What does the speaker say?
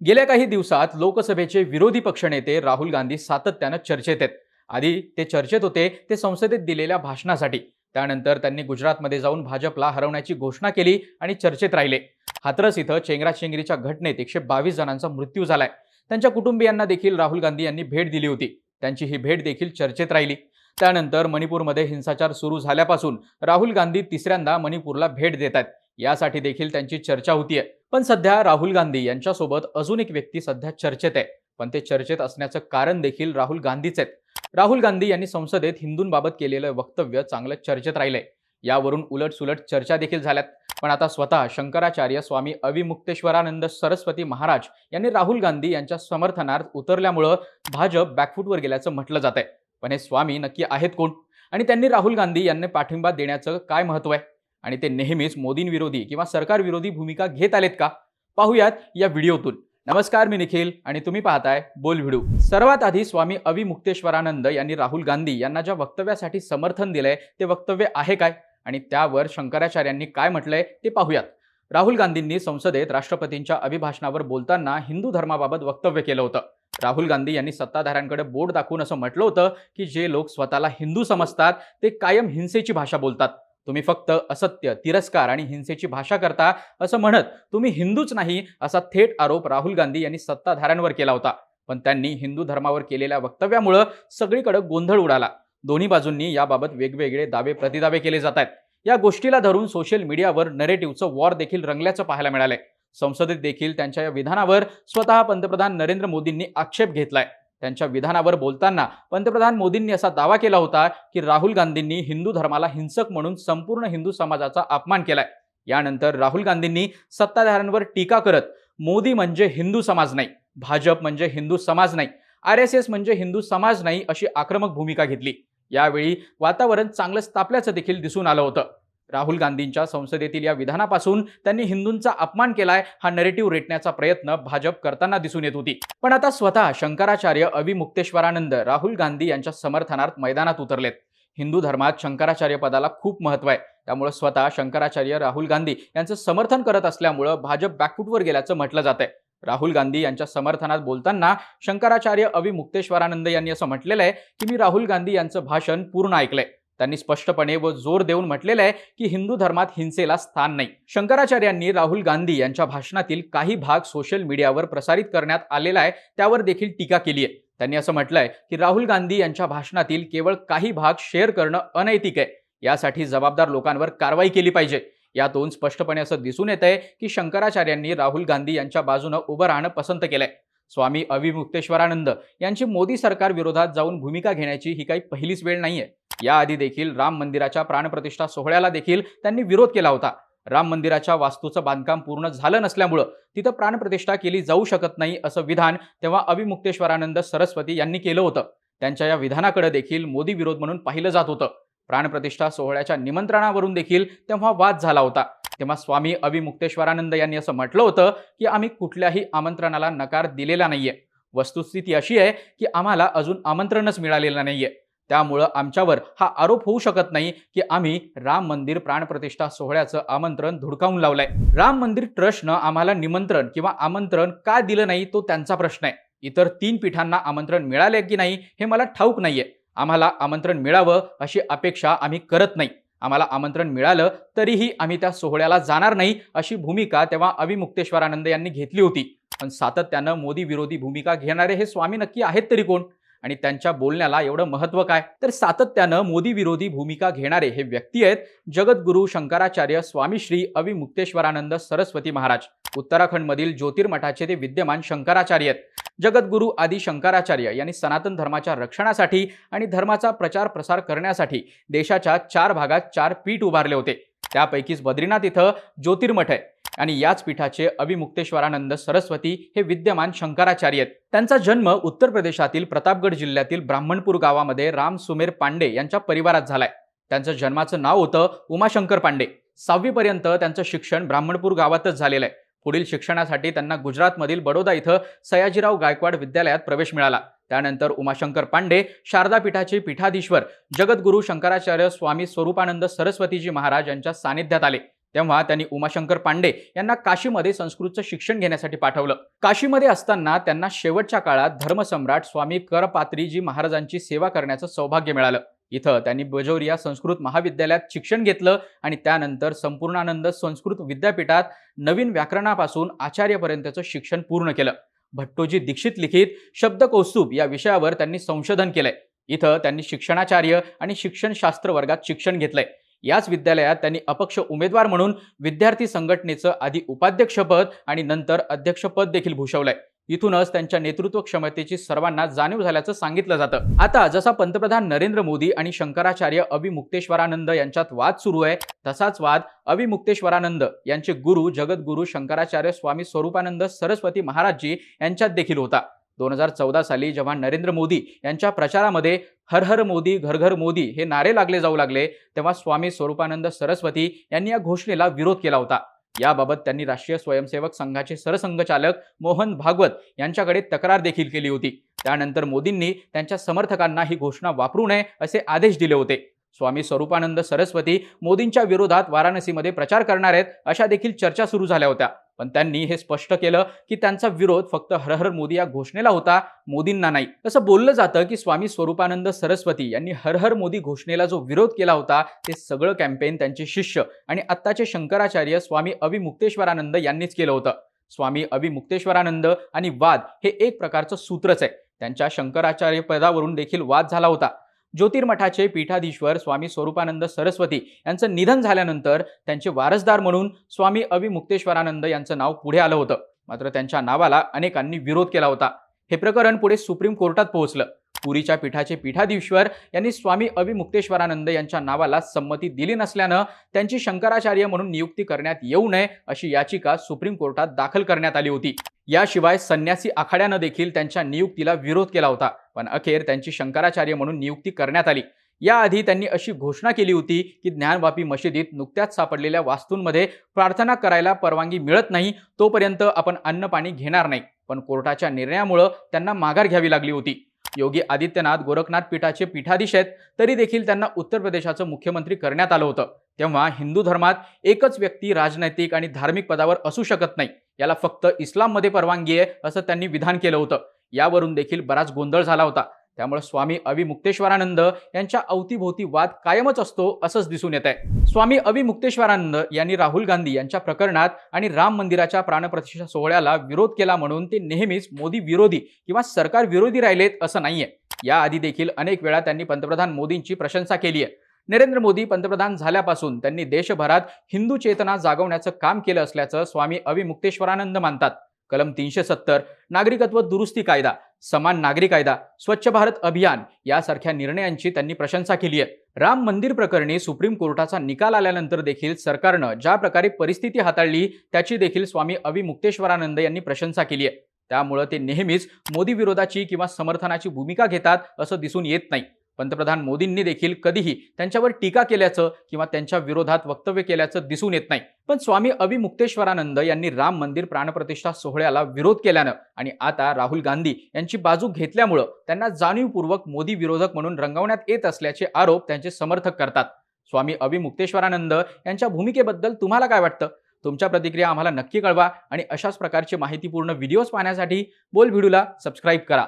गेल्या काही दिवसात लोकसभेचे विरोधी पक्षनेते राहुल गांधी सातत्यानं चर्चेत आहेत. आधी ते चर्चेत होते ते संसदेत दिलेल्या भाषणासाठी. त्यानंतर त्यांनी गुजरातमध्ये जाऊन भाजपला हरवण्याची घोषणा केली आणि चर्चेत राहिले. हाथरस इथं चेंगराचेंगरीच्या घटनेत एकशे बावीस जणांचा मृत्यू झालाय. त्यांच्या कुटुंबियांना देखील राहुल गांधी यांनी भेट दिली होती. त्यांची ही भेट देखील चर्चेत राहिली. त्यानंतर मणिपूरमध्ये हिंसाचार सुरू झाल्यापासून राहुल गांधी तिसऱ्यांदा मणिपूरला भेट देत आहेत. यासाठी देखील त्यांची चर्चा होतीये. पण सध्या राहुल गांधी यांच्यासोबत अजून एक व्यक्ती सध्या चर्चेत आहे. पण ते चर्चेत असण्याचं कारण देखील राहुल गांधीच आहेत. राहुल गांधी यांनी संसदेत हिंदूंबाबत केलेलं वक्तव्य चांगलं चर्चेत राहिलंय. यावरून उलटसुलट चर्चा देखील झाल्यात. पण आता स्वतः शंकराचार्य स्वामी अविमुक्तेश्वरानंद सरस्वती महाराज यांनी राहुल गांधी यांच्या समर्थनार्थ उतरल्यामुळं भाजप बॅकफूटवर गेल्याचं म्हटलं जात आहे पण हे स्वामी नक्की आहेत कोण? आणि त्यांनी राहुल गांधी यांना पाठिंबा देण्याचं काय महत्त्व आहे? आणि ते नेहमीच मोदींविरोधी किंवा सरकारविरोधी भूमिका घेत आलेत का? पाहूयात या व्हिडिओतून. नमस्कार मी निखिल आणि तुम्ही पाहताय बोल व्हिडिओ. सर्वात आधी स्वामी अविमुक्तेश्वरानंद यांनी राहुल गांधी यांना ज्या वक्तव्यासाठी समर्थन दिलंय ते वक्तव्य आहे काय? आणि त्यावर शंकराचार्यांनी काय म्हटलंय ते पाहूयात. राहुल गांधींनी संसदेत राष्ट्रपतींच्या अभिभाषणावर बोलताना हिंदू धर्माबाबत वक्तव्य केलं होतं. राहुल गांधी यांनी सत्ताधाऱ्यांकडे बोट दाखवून असं म्हटलं होतं की जे लोक स्वतःला हिंदू समजतात ते कायम हिंसेची भाषा बोलतात. तुम्ही फक्त असत्य तिरस्कार आणि हिंसेची भाषा करता असं म्हणत तुम्ही हिंदूच नाही असा थेट आरोप राहुल गांधी यांनी सत्ताधाऱ्यांवर केला होता. पण त्यांनी हिंदू धर्मावर केलेल्या वक्तव्यामुळं सगळीकडे गोंधळ उडाला. दोन्ही बाजूंनी याबाबत वेगवेगळे दावे प्रतिदावे केले जात आहेत. या गोष्टीला धरून सोशल मीडियावर नरेटिव्हचं वॉर देखील रंगल्याचं पाहायला मिळालंय. संसदेत देखील त्यांच्या या विधानावर स्वतः पंतप्रधान नरेंद्र मोदींनी आक्षेप घेतलाय. त्यांच्या विधानावर बोलताना पंतप्रधान मोदींनी असा दावा केला होता की राहुल गांधींनी हिंदू धर्माला हिंसक म्हणून संपूर्ण हिंदू समाजाचा अपमान केलाय. यानंतर राहुल गांधींनी सत्ताधाऱ्यांवर टीका करत मोदी म्हणजे हिंदू समाज नाही भाजप म्हणजे हिंदू समाज नाही आर एस एस म्हणजे हिंदू समाज नाही अशी आक्रमक भूमिका घेतली. यावेळी वातावरण चांगलंच तापल्याचं देखील दिसून आलं होतं. राहुल गांधींच्या संसदेतील या विधानापासून त्यांनी हिंदूंचा अपमान केलाय हा नरेटिव्ह रेटण्याचा प्रयत्न भाजप करताना दिसून येत होती. पण आता स्वतः शंकराचार्य अविमुक्तेश्वरानंद राहुल गांधी यांच्या समर्थनार्थ मैदानात उतरलेत. हिंदू धर्मात शंकराचार्य पदाला खूप महत्त्व आहे. त्यामुळे स्वतः शंकराचार्य राहुल गांधी यांचं समर्थन करत असल्यामुळं भाजप बॅकफूटवर गेल्याचं म्हटलं जात आहे राहुल गांधी यांच्या समर्थनात बोलताना शंकराचार्य अविमुक्तेश्वरानंद यांनी असं म्हटलेलं आहे की मी राहुल गांधी यांचं भाषण पूर्ण ऐकलंय. त्यांनी स्पष्टपणे व जोर देऊन म्हटलेलं आहे की हिंदू धर्मात हिंसेला स्थान नाही. शंकराचार्यांनी राहुल गांधी यांच्या भाषणातील काही भाग सोशल मीडियावर प्रसारित करण्यात आलेला आहे त्यावर देखील टीका केली आहे. त्यांनी असं म्हटलंय की राहुल गांधी यांच्या भाषणातील केवळ काही भाग शेअर करणं अनैतिक आहे. यासाठी जबाबदार लोकांवर कारवाई केली पाहिजे. यातून स्पष्टपणे असं दिसून येत आहे की शंकराचार्यांनी राहुल गांधी यांच्या बाजूनं उभं राहणं पसंत केलंय. स्वामी अविमुक्तेश्वरानंद यांची मोदी सरकार विरोधात जाऊन भूमिका घेण्याची ही काही पहिलीच वेळ नाहीये. याआधी देखील राम मंदिराच्या प्राणप्रतिष्ठा सोहळ्याला देखील त्यांनी विरोध केला होता. राम मंदिराच्या वास्तूचं बांधकाम पूर्ण झालं नसल्यामुळं तिथं प्राणप्रतिष्ठा केली जाऊ शकत नाही असं विधान तेव्हा अविमुक्तेश्वरानंद सरस्वती यांनी केलं होतं. त्यांच्या या विधानाकडे देखील मोदी विरोध म्हणून पाहिलं जात होतं. प्राणप्रतिष्ठा सोहळ्याच्या निमंत्रणावरून देखील तेव्हा वाद झाला होता. तेव्हा स्वामी अविमुक्तेश्वरानंद यांनी असं म्हटलं होतं की आम्ही कुठल्याही आमंत्रणाला नकार दिलेला नाहीये. वस्तुस्थिती अशी आहे की आम्हाला अजून आमंत्रणच मिळालेलं नाहीये. त्यामुळं आमच्यावर हा आरोप होऊ शकत नाही की आम्ही राम मंदिर प्राणप्रतिष्ठा सोहळ्याचं आमंत्रण धुडकावून लावलंय. राम मंदिर ट्रस्टनं आम्हाला निमंत्रण किंवा आमंत्रण का दिलं नाही तो त्यांचा प्रश्न आहे. इतर तीन पीठांना आमंत्रण मिळाले की नाही हे मला ठाऊक नाहीये. आम्हाला आमंत्रण मिळावं अशी अपेक्षा आम्ही करत नाही. आम्हाला आमंत्रण मिळालं तरीही आम्ही त्या सोहळ्याला जाणार नाही अशी भूमिका तेव्हा अविमुक्तेश्वरानंद यांनी घेतली होती. पण सातत्यानं मोदी विरोधी भूमिका घेणारे हे स्वामी नक्की आहेत तरी कोण? आणि त्यांच्या बोलण्याला एवढं महत्त्व काय? तर सातत्यानं मोदी विरोधी भूमिका घेणारे हे व्यक्ती आहेत जगद्गुरु शंकराचार्य स्वामी श्री अविमुक्तेश्वरानंद सरस्वती महाराज. उत्तराखंडमधील ज्योतिर्मठाचे ते विद्यमान शंकराचार्य आहेत. जगद्गुरु आदी शंकराचार्य यांनी सनातन धर्माच्या रक्षणासाठी आणि धर्माचा प्रचार प्रसार करण्यासाठी देशाच्या चार भागात चार पीठ उभारले होते. त्यापैकीच बद्रीनाथ इथं ज्योतिर्मठ आहे. आणि याच पीठाचे अविमुक्तेश्वरानंद सरस्वती हे विद्यमान शंकराचार्य आहेत. त्यांचा जन्म उत्तर प्रदेशातील प्रतापगड जिल्ह्यातील ब्राह्मणपूर गावामध्ये राम सुमेर पांडे यांच्या परिवारात झालाय. त्यांचं जन्माचं नाव होतं उमाशंकर पांडे. सहावीपर्यंत त्यांचं शिक्षण ब्राह्मणपूर गावातच झालेलं आहे. पुढील शिक्षणासाठी त्यांना गुजरातमधील बडोदा इथं सयाजीराव गायकवाड विद्यालयात प्रवेश मिळाला. त्यानंतर उमाशंकर पांडे शारदा पीठाचे पीठाधीश्वर जगद्गुरू शंकराचार्य स्वामी स्वरूपानंद सरस्वतीजी महाराज यांच्या सानिध्यात आले. तेव्हा त्यांनी उमाशंकर पांडे यांना काशीमध्ये संस्कृतचं शिक्षण घेण्यासाठी पाठवलं. काशीमध्ये असताना त्यांना शेवटच्या काळात धर्मसम्राट स्वामी करपात्रीजी महाराजांची सेवा करण्याचं सौभाग्य मिळालं. इथं त्यांनी बजोरिया संस्कृत महाविद्यालयात शिक्षण घेतलं आणि त्यानंतर संपूर्णानंद संस्कृत विद्यापीठात नवीन व्याकरणापासून आचार्यपर्यंतचं शिक्षण पूर्ण केलं. भट्टोजी दीक्षित लिखित शब्दकौस्तुभ या विषयावर त्यांनी संशोधन केलंय. इथं त्यांनी शिक्षणाचार्य आणि शिक्षणशास्त्र वर्गात शिक्षण घेतलंय. याच विद्यालयात त्यांनी अपक्ष उमेदवार म्हणून विद्यार्थी संघटनेचं आधी उपाध्यक्षपद आणि नंतर अध्यक्षपद देखील भूषवलंय. इथूनच त्यांच्या नेतृत्व क्षमतेची सर्वांना जाणीव झाल्याचं सांगितलं जातं. आता जसा पंतप्रधान नरेंद्र मोदी आणि शंकराचार्य अभिमुक्तेश्वरानंद यांच्यात वाद सुरू आहे तसाच वाद अभिमुक्तेश्वरानंद यांचे गुरु जगद्गुरु शंकराचार्य स्वामी स्वरूपानंद सरस्वती महाराजजी यांच्यात देखील होता. दोन हजार चौदा साली जेव्हा नरेंद्र मोदी यांच्या प्रचारामध्ये हर हर मोदी घर घर मोदी हे नारे लागले जाऊ लागले तेव्हा स्वामी स्वरूपानंद सरस्वती यांनी या घोषणेला विरोध केला होता. याबाबत त्यांनी राष्ट्रीय स्वयंसेवक संघाचे सरसंघचालक मोहन भागवत यांच्याकडे तक्रार देखील केली होती. त्यानंतर मोदींनी त्यांच्या समर्थकांना ही घोषणा वापरू नये असे आदेश दिले होते. स्वामी स्वरूपानंद सरस्वती मोदींच्या विरोधात वाराणसीमध्ये प्रचार करणार आहेत अशा देखील चर्चा सुरू झाल्या होत्या. पण त्यांनी हे स्पष्ट केलं की त्यांचा विरोध फक्त हरहर मोदी या घोषणेला होता मोदींना नाही. असं बोललं जातं की स्वामी स्वरूपानंद सरस्वती यांनी हरहर मोदी घोषणेला जो विरोध केला होता ते सगळं कॅम्पेन त्यांचे शिष्य आणि आत्ताचे शंकराचार्य स्वामी अविमुक्तेश्वरानंद यांनीच केलं होतं. स्वामी अविमुक्तेश्वरानंद आणि वाद हे एक प्रकारचं सूत्रच आहे. त्यांच्या शंकराचार्य पदावरून देखील वाद झाला होता. ज्योतिर्मठाचे पीठाधीश्वर स्वामी स्वरूपानंद सरस्वती यांचं निधन झाल्यानंतर त्यांचे वारसदार म्हणून स्वामी अविमुक्तेश्वरानंद यांचं नाव पुढे आलं होतं. मात्र त्यांच्या नावाला अनेकांनी विरोध केला होता. हे प्रकरण पुढे सुप्रीम कोर्टात पोहोचलं. पुरीच्या पीठाचे पीठाधीश्वर यांनी स्वामी अविमुक्तेश्वरानंद यांच्या नावाला संमती दिली नसल्यानं त्यांची शंकराचार्य म्हणून नियुक्ती करण्यात येऊ नये अशी याचिका सुप्रीम कोर्टात दाखल करण्यात आली होती. याशिवाय संन्यासी आखाड्यानं देखील त्यांच्या नियुक्तीला विरोध केला होता. पण अखेर त्यांची शंकराचार्य म्हणून नियुक्ती करण्यात आली. याआधी त्यांनी अशी घोषणा केली होती की ज्ञानवापी मशिदीत नुकत्याच सापडलेल्या वास्तूंमध्ये प्रार्थना करायला परवानगी मिळत नाही तोपर्यंत आपण अन्न पाणी घेणार नाही. पण कोर्टाच्या निर्णयामुळं त्यांना माघार घ्यावी लागली होती. योगी आदित्यनाथ गोरखनाथ पीठाचे पीठाधीश आहेत तरी देखील त्यांना उत्तर प्रदेशाचं मुख्यमंत्री करण्यात आलं होतं. तेव्हा हिंदू धर्मात एकच व्यक्ती राजनैतिक आणि धार्मिक पदावर असू शकत नाही. याला फक्त इस्लाममध्ये परवानगी आहे असं त्यांनी विधान केलं होतं. यावरून देखील बराच गोंधळ झाला होता. त्यामुळे स्वामी अविमुक्तेश्वरानंद यांच्या अवतीभोवती वाद कायमच असतो असंच दिसून येत आहे स्वामी अविमुक्तेश्वरानंद यांनी राहुल गांधी यांच्या प्रकरणात आणि राम मंदिराच्या प्राणप्रतिष्ठा सोहळ्याला विरोध केला म्हणून ते नेहमीच मोदी विरोधी किंवा सरकार विरोधी राहिलेत असं नाहीये. याआधी देखील अनेक वेळा त्यांनी पंतप्रधान मोदींची प्रशंसा केली आहे नरेंद्र मोदी पंतप्रधान झाल्यापासून त्यांनी देशभरात हिंदू चेतना जागवण्याचं काम केलं असल्याचं स्वामी अविमुक्तेश्वरानंद मानतात. कलम तीनशे सत्तर नागरिकत्व दुरुस्ती कायदा समान नागरी कायदा स्वच्छ भारत अभियान यासारख्या निर्णयांची त्यांनी प्रशंसा केली आहे. राम मंदिर प्रकरणी सुप्रीम कोर्टाचा निकाल आल्यानंतर देखील सरकारनं ज्या प्रकारे परिस्थिती हाताळली त्याची देखील स्वामी अविमुक्तेश्वरानंद यांनी प्रशंसा केली आहे. त्यामुळं ते नेहमीच मोदी विरोधाची किंवा समर्थनाची भूमिका घेतात असं दिसून येत नाही. पंतप्रधान मोदींनी देखील कधीही त्यांच्यावर टीका केल्याचं किंवा त्यांच्या विरोधात वक्तव्य केल्याचं दिसून येत नाही. पण स्वामी अभिमुक्तेश्वरानंद यांनी राम मंदिर प्राणप्रतिष्ठा सोहळ्याला विरोध केल्यानं आणि आता राहुल गांधी यांची बाजू घेतल्यामुळं त्यांना जाणीवपूर्वक मोदी विरोधक म्हणून रंगवण्यात येत असल्याचे आरोप त्यांचे समर्थक करतात. स्वामी अभिमुक्तेश्वरानंद यांच्या भूमिकेबद्दल तुम्हाला काय वाटतं? तुमच्या प्रतिक्रिया आम्हाला नक्की कळवा आणि अशाच प्रकारचे माहितीपूर्ण व्हिडिओज पाहण्यासाठी बोल व्हिडिओला सबस्क्राईब करा.